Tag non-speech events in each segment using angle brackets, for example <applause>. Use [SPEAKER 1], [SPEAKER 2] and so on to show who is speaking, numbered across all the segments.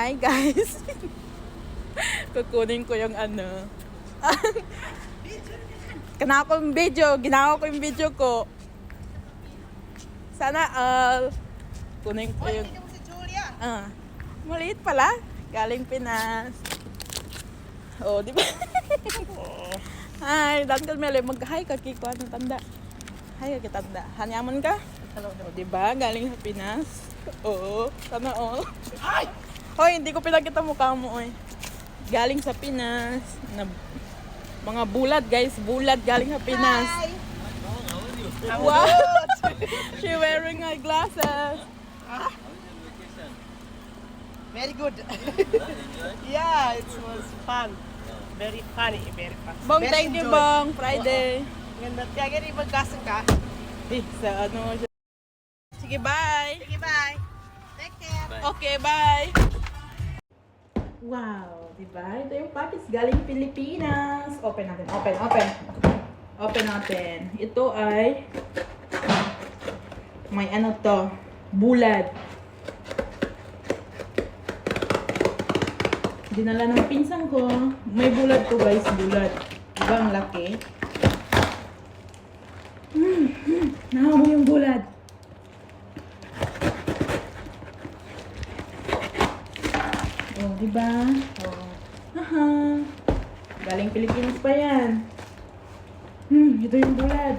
[SPEAKER 1] Hi guys. <laughs> Kukunin ko yung ano. <laughs> Kana ko yung video. Ginawa ko yung video ko. Sana all. Kunin ko yung...
[SPEAKER 2] si Julia.
[SPEAKER 1] Ah, maliit pala. Galing Pinas. Oh, di ba? <laughs> Hi, dan ka mele mag-hi ka kiko ano tanda. Hi ka tanda. Hanyaman ka? Hello, oh, di ba? Galing sa Pinas. Oo, sana all.
[SPEAKER 2] Ay!
[SPEAKER 1] Hoy, hindi ko pinakita mukha mo, oy. Galing sa Pinas. Na, mga bulat, guys. Bulat galing sa Pinas.
[SPEAKER 2] Hi!
[SPEAKER 1] Wow. <laughs> She wearing her glasses.
[SPEAKER 2] Ah? Very good. <laughs> yeah, it was fun. Very funny, very fun.
[SPEAKER 1] Bong,
[SPEAKER 2] very
[SPEAKER 1] thank you,
[SPEAKER 2] enjoy.
[SPEAKER 1] Bong. Friday.
[SPEAKER 2] Ganda. Kaya ganyan magkasang ka.
[SPEAKER 1] Eh, sa ano mo siya. Sige, bye.
[SPEAKER 2] Sige, bye. Take care.
[SPEAKER 1] Okay, bye. Wow, di ba? Ito yung package galing Pilipinas. Open natin, open, open. Open natin. Ito ay may ano to, bulad. Dinala ng pinsan ko. May bulad to guys, bulad. Diba ang laki? Hmm, hmm. Nahawa mo yung bulad. Oh, di ba? Oh. Aha. Galing Pilipinas pa yan. Hmm, ito yung bulad.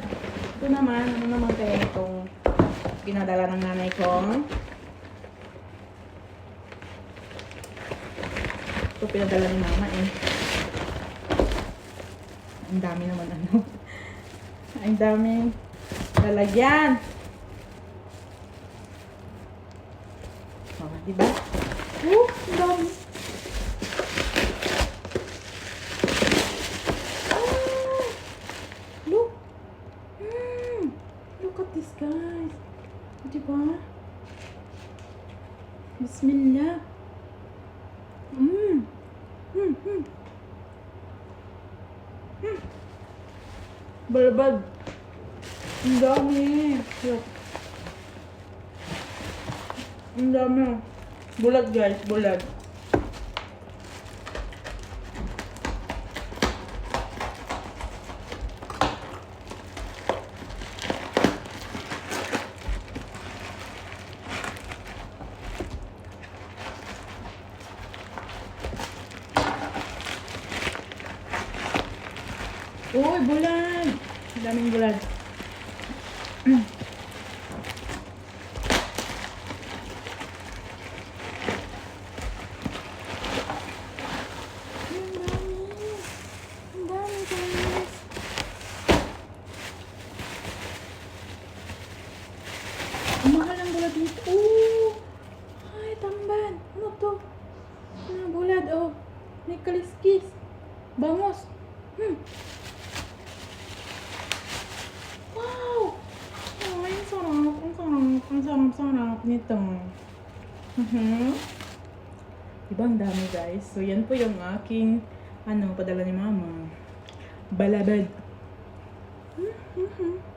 [SPEAKER 1] Ito naman, ano naman kaya itong pinadala ng nanay ko? Ito pinadala ni mama eh. Ang dami naman ano. Ang daming lalagyan. <laughs> Oh, di ba? Oh, ang dami. Ah, look. Hmm. Look at this, guys. Di ba? Bismillah. Hmm. Hmm, hmm. Hmm. Balbad. Ang dami. Ang dami. Bulag guys, bulag. Uy, bulag! Ang daming bulag. Mahal ang bulad dito. Oh! Ay, tamban. Ano to? Ano, bulad, oh. Bangos. Hmm. Wow! Ay, ang sarap. Ang sarap. Ang sarap-sarap nito. Mhm. Diba ang dami guys? So yan po yung aking ano, padala ni mama. Balabad. Mhm.